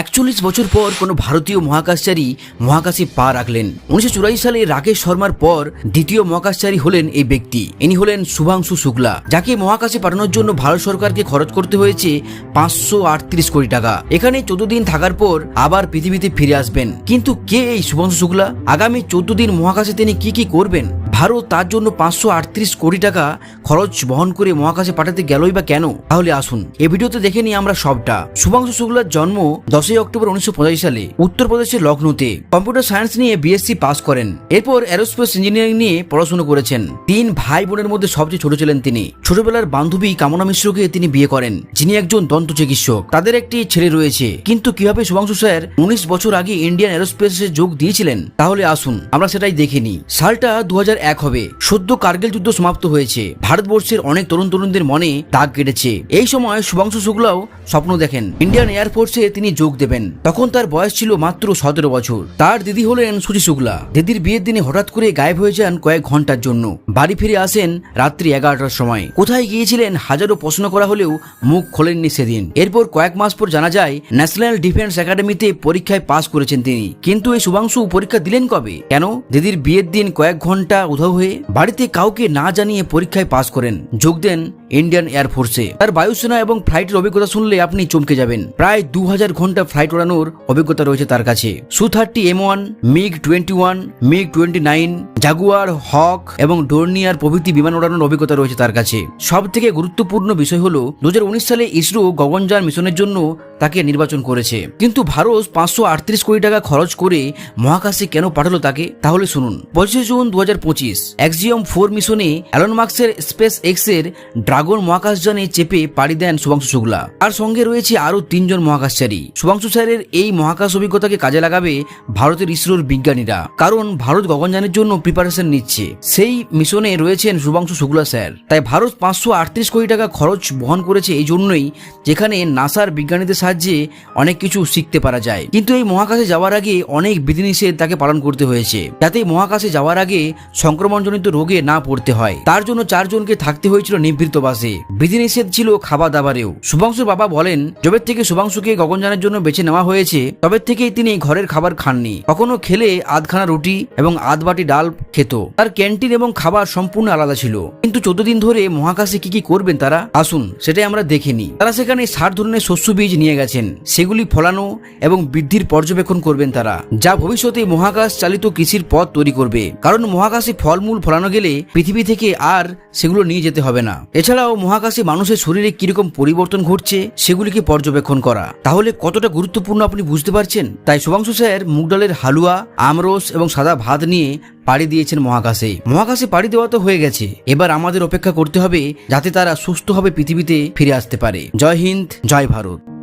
একচল্লিশ বছর পর কোনো ভারতীয় মহাকাশচারী মহাকাশে পা রাখলেন। উনিশশো চুরাশি সালে রাকেশ শর্মার পর দ্বিতীয় মহাকাশচারী হলেন এই ব্যক্তি। ইনি হলেন শুভাংশু শুক্লা, যাকে মহাকাশে পাঠানোর জন্য ভারত সরকারকে খরচ করতে হয়েছে পাঁচশো আটত্রিশ কোটি টাকা। এখানে চোদ্দ দিন থাকার পর আবার পৃথিবীতে ফিরে আসবেন। কিন্তু কে এই শুভাংশু শুক্লা? আগামী চোদ্দ দিন মহাকাশে তিনি কি কি করবেন? ভারত তার জন্য পাঁচশো আটত্রিশ কোটি টাকা খরচ বহন করে মহাকাশে পাঠাতে গেলই বা কেন? তাহলে আসুন, এ ভিডিওতে দেখে নিই আমরা সবটা। শুভাংশু শুক্লার জন্ম দশই অক্টোবর উনিশশো সালে উত্তরপ্রদেশের লখনৌতে কম্পিউটার সায়েন্স নিয়ে বিএসসি পাস করেন। এরপর এরোস্পেস ইঞ্জিনিয়ারিং নিয়ে পড়াশোনা করেছেন। তিন ভাই বোনের মধ্যে সবচেয়ে ছোট ছিলেন তিনি। ছোটবেলার বান্ধবী কামনা মিশ্রকে তিনি বিয়ে করেন। যিনি একজন দন্ত চিকিৎসক। তাদের একটি ছেলে রয়েছে। কিন্তু কীভাবে শুভাংশু স্যার উনিশ বছর আগে ইন্ডিয়ান এরোস্পেসে যোগ দিয়েছিলেন? তাহলে আসুন, আমরা সেটাই দেখে নিই। সালটা দু এক হবে। সদ্য কার্গিল যুদ্ধ সমাপ্ত হয়েছে। ভারতবর্ষের অনেক তরুণ তরুণদের মনে দাগ কেটেছে। এই সময় শুভাংশু শুক্লাও স্বপ্ন দেখেন। ইন্ডিয়ান এয়ারফোর্সে তিনি যোগ দেবেন। তখন তার বয়স ছিল মাত্র সতেরো বছর। তার দিদি হলেন সুচি শুক্লা। দিদির বিয়ের দিনে হঠাৎ করে গায়েব হয়ে যান কয়েক ঘণ্টার জন্য। বাড়ি ফিরে আসেন রাত্রি এগারোটার সময়। কোথায় গিয়েছিলেন হাজারো প্রশ্ন করা হলেও মুখ খোলেননি সেদিন। এরপর কয়েক মাস পর জানা যায়, ন্যাশনাল ডিফেন্স একাডেমিতে পরীক্ষায় পাশ করেছেন তিনি। কিন্তু এই শুভাংশু পরীক্ষা দিলেন কবে? কেন? দিদির বিয়ের দিন কয়েক ঘণ্টা উধাও হয়ে বাড়িতে কাউকে না জানিয়ে পরীক্ষায় পাশ করেন। যোগ দেন ইন্ডিয়ান এয়ারফোর্সে তার বায়ুসেনা এবং ফ্লাইটের অভিজ্ঞতা শুনলে আপনি চমকে যাবেন। প্রায় দু হাজার ঘণ্টা ফ্লাইট ওড়ানোর অভিজ্ঞতা রয়েছে তার কাছে। Su thirty M one MiG twenty one MiG twenty nine Jaguar Hawk এবং ডোর্নিয়ার প্রভৃতি বিমান ওড়ানোর অভিজ্ঞতা রয়েছে তার কাছে। সব থেকে গুরুত্বপূর্ণ বিষয় হল দু হাজার উনিশ সালে ইসরো গগনযান মিশনের জন্য তাকে নির্বাচন করেছে। কিন্তু ভারত পাঁচশো আটত্রিশ কোটি টাকা খরচ করে মহাকাশে কেন পাঠালো তাকে, তাহলে শুনুন। পঁচিশে জুন দু হাজার পঁচিশ এক্সিয়ম ফোর মিশনে অ্যালন মার্কসের স্পেস এক্সের ড্রাগন মহাকাশযানে চেপে পাড়ি দেন শুভাংশু শুক্লা। তার সঙ্গে রয়েছে আরও তিনজন মহাকাশচারী। শুভাংশু স্যারের এই মহাকাশ অভিজ্ঞতাকে কাজে লাগাবে ভারতের ইসরোর বিজ্ঞানীরা। কারণ ভারত গগনযানের জন্য প্রিপারেশন নিচ্ছে। সেই মিশনে রয়েছেন শুভাংশু শুক্লা স্যার। তাই ভারত পাঁচশো আটত্রিশ কোটি টাকা খরচ বহন করেছে এই জন্যই যেখানে নাসার বিজ্ঞানীদের সাহায্যে অনেক কিছু শিখতে পারা যায়। কিন্তু এই মহাকাশে যাওয়ার আগে অনেক বিধিনিষেধ তাকে পালন করতে হয়েছে। যাতে মহাকাশে যাওয়ার আগে সংক্রমণজনিত রোগে না পড়তে হয়। তার জন্য চারজনকে থাকতে হয়েছিল নিভৃত বাসে বিধিনিষেধ ছিল খাওয়া দাবারেও শুভাংশুর বাবা বলেন জবের থেকে শুভাংশুকে গগনযানের জন্য বেছে নেওয়া হয়েছে তবে থেকেই তিনি ঘরের খাবার খাননি। কখনো খেলে আধখানা রুটি এবং আধ বাটি ডাল খেত। তার ক্যান্টিন এবং খাবার সম্পূর্ণ আলাদা ছিল। কিন্তু চোদ্দ দিন ধরে মহাকাশে কি কি করবেন তারা? আসুন, সেটাই আমরা দেখে নিই। তারা সেখানে ষাট ধরনের শস্য বীজ নিয়ে গেছেন। সেগুলি ফলানো এবং বৃদ্ধির পর্যবেক্ষণ করবেন তারা। যা ভবিষ্যতে মহাকাশ চালিত কৃষির পথ তৈরি করবে। কারণ মহাকাশে ফলমূল ফলানো গেলে পৃথিবী থেকে আর সেগুলো নিয়ে যেতে হবে না। এছাড়াও মহাকাশে মানুষের শরীরে কীরকম পরিবর্তন ঘটছে, সেগুলিকে পর্যবেক্ষণ করা। তাহলে কতটা গুরুত্বপূর্ণ আপনি বুঝতে পারছেন? তাই শুভাংশু স্যার মুগডালের হালুয়া, আমরস এবং সাদা ভাত নিয়ে পাড়ি দিয়েছেন মহাকাশে। মহাকাশে পাড়ি দেওয়া তো হয়ে গেছে। এবার আমাদের অপেক্ষা করতে হবে যাতে তারা সুস্থভাবে পৃথিবীতে ফিরে আসতে পারে। জয় হিন্দ, জয় ভারত।